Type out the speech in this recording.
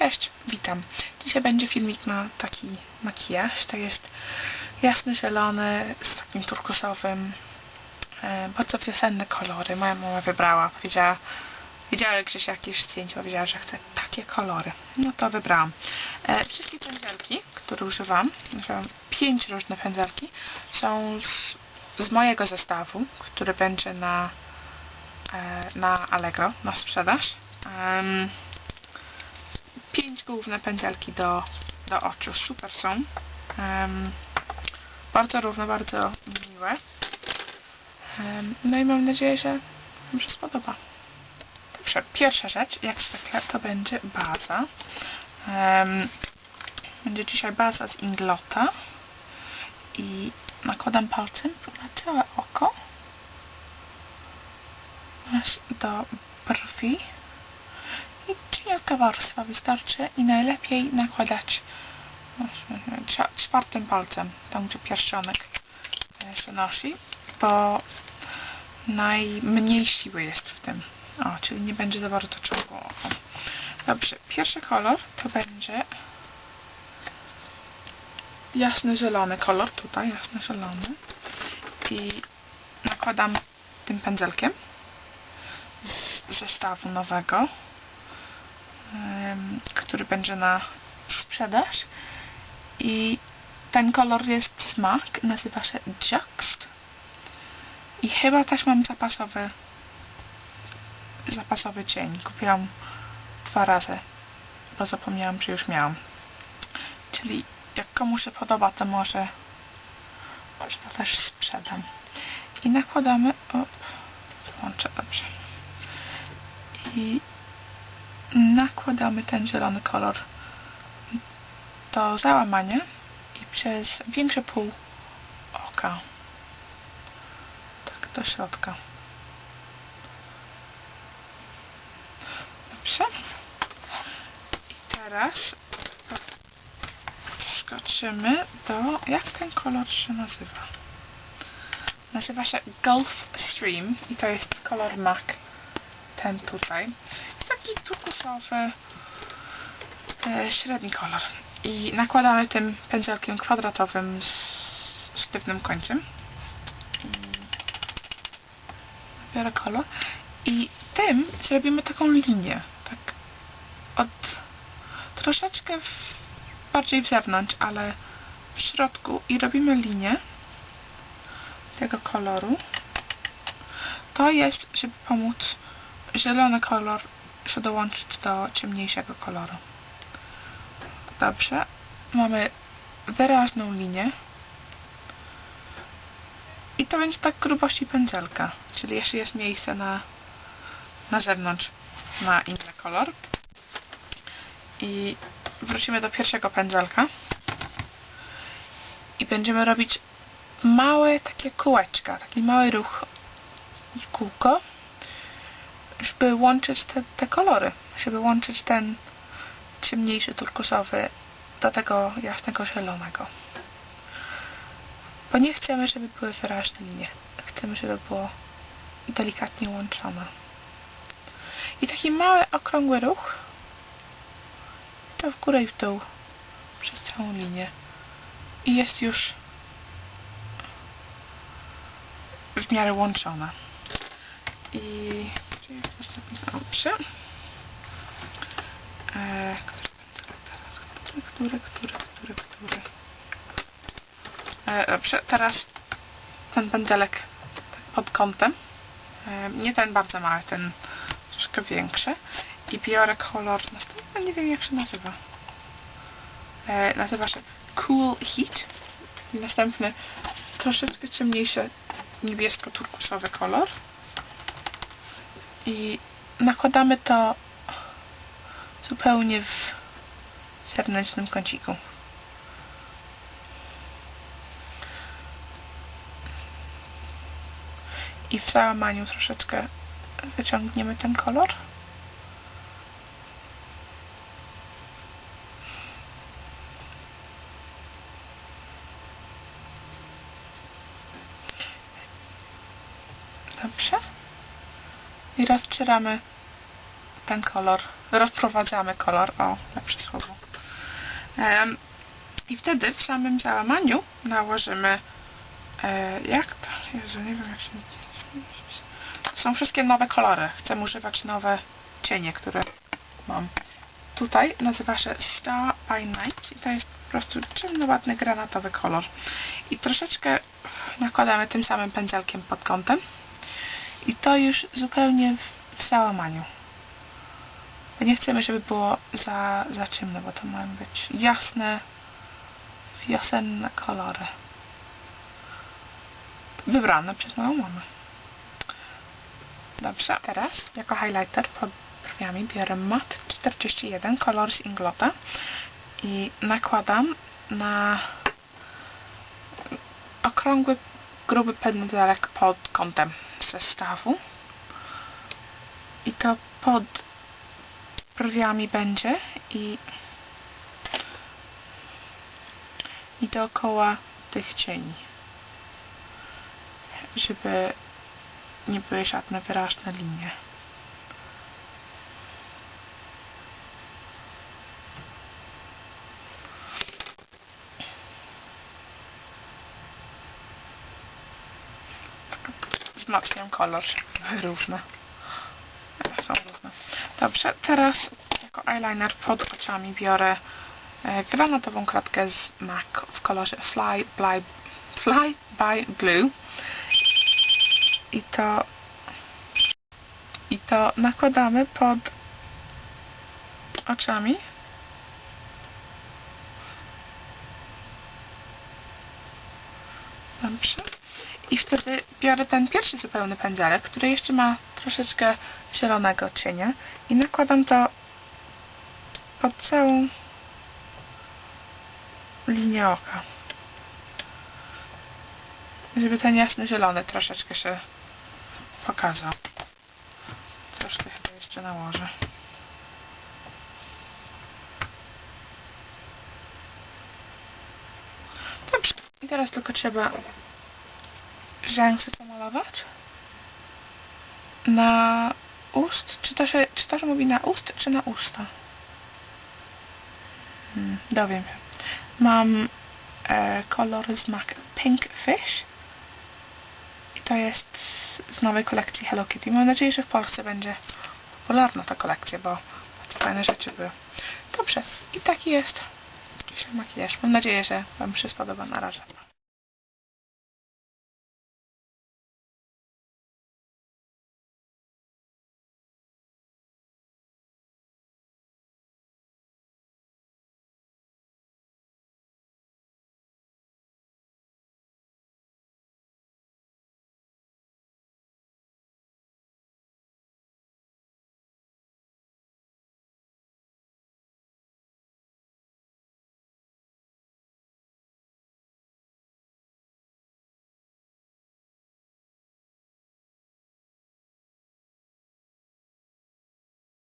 Cześć, witam. Dzisiaj będzie filmik na taki makijaż. To jest jasny zielony z takim turkusowym. E, bardzo wiosenne kolory. Moja mama wybrała. Powiedziała, widziała gdzieś jakieś zdjęcie, powiedziała, że chce takie kolory. No to wybrałam. E, wszystkie pędzelki, które używam, używam pięć różnych pędzelki, są z, z mojego zestawu, który będzie na, e, na Allegro, na sprzedaż. 5 główne pędzelki do, do oczu. Super są. Um, bardzo równo, bardzo miłe. Um, no i mam nadzieję, że Wam się spodoba. Dobrze, pierwsza rzecz, jak zwykle, to będzie baza. Um, będzie dzisiaj baza z Inglota. I nakładam palcem na całe oko. Aż do brwi. I cieniutka warstwa wystarczy i najlepiej nakładać czwartym palcem, tam gdzie pierścionek się nosi, bo najmniej siły jest w tym. O, czyli nie będzie za bardzo oko. Dobrze, pierwszy kolor to będzie jasny zielony kolor, tutaj jasny zielony i nakładam tym pędzelkiem z zestawu nowego który będzie na sprzedaż. I ten kolor jest smak, nazywa się Juxt i chyba też mam zapasowy zapasowy cień, kupiłam dwa razy bo zapomniałam, czy już miałam. Czyli jak komuś się podoba, to może może to też sprzedam. I nakładamy op, włączę dobrze. I nakładamy ten zielony kolor do załamania i przez większe pół oka. Tak do środka. Dobrze. I teraz skoczymy do jak ten kolor się nazywa? Nazywa się Gulf Stream i to jest kolor MAC ten tutaj taki turkusowy e, średni kolor. I nakładamy tym pędzelkiem kwadratowym z sztywnym końcem. Biorę kolor. I tym zrobimy taką linię tak od troszeczkę w, bardziej w zewnątrz, ale w środku. I robimy linię tego koloru. To jest, żeby pomóc zielony kolor się dołączyć do ciemniejszego koloru. Dobrze. Mamy wyraźną linię. I to będzie tak grubości pędzelka. Czyli jeszcze jest miejsce na, na zewnątrz na inny kolor. I wrócimy do pierwszego pędzelka. I będziemy robić małe takie kółeczka, taki mały ruch kółko żeby łączyć te, te kolory, żeby łączyć ten ciemniejszy turkusowy do tego jasnego zielonego. Bo nie chcemy, żeby były wyraźne linie. Chcemy, żeby było delikatnie łączone. I taki mały, okrągły ruch to w górę i w dół przez całą linię. I jest już w miarę łączone. I gdzie jest dobrze? E, który teraz? Który, który, który, który, który? E, dobrze, teraz ten pędzelek pod kątem. E, nie ten bardzo mały, ten troszkę większy. I biorę kolor następny, nie wiem jak się nazywa. E, nazywa się Cool Heat. I następny troszeczkę ciemniejszy niebiesko-turkusowy kolor i nakładamy to zupełnie w zewnętrznym kąciku. I w załamaniu troszeczkę wyciągniemy ten kolor. Dobrze i rozcieramy ten kolor, rozprowadzamy kolor, o, lepsze słowo. Em, I wtedy w samym załamaniu nałożymy, e, jak to? Jezu, nie wiem jak się... Są wszystkie nowe kolory. Chcę używać nowe cienie, które mam. Tutaj nazywa się Star by Night i to jest po prostu ładny, granatowy kolor. I troszeczkę nakładamy tym samym pędzelkiem pod kątem. I to już zupełnie w, w załamaniu. Bo nie chcemy, żeby było za, za ciemne, bo to mają być jasne, wiosenne kolory. Wybrane przez moją mamę. Dobrze, teraz jako highlighter pod brwiami biorę mat 41 kolor z Inglota i nakładam na okrągły, gruby pędzelek pod kątem zestawu i to pod brwiami będzie i i dookoła tych cieni żeby nie były żadne wyraźne linie. Wzmacniam kolor, równe. Są równe. Dobrze, teraz jako eyeliner pod oczami biorę e, granatową kratkę z MAC w kolorze Fly, Fly, Fly by Blue i to i to nakładamy pod oczami dobrze i wtedy biorę ten pierwszy zupełny pędzelek, który jeszcze ma troszeczkę zielonego cienia i nakładam to pod całą linię oka żeby ten jasny zielony troszeczkę się pokazał. Troszkę chyba jeszcze nałożę. Dobrze. I teraz tylko trzeba rzęsy zamalować. Na ust? Czy to się, czy to się mówi na ust, czy na usta? Hmm, dowiem się. Mam e, kolor z MAC Pink Fish. I to jest z nowej kolekcji Hello Kitty. Mam nadzieję, że w Polsce będzie popularna ta kolekcja, bo bardzo fajne rzeczy były. Dobrze, i taki jest dzisiaj makijaż. Mam nadzieję, że Wam się spodoba. Na razie.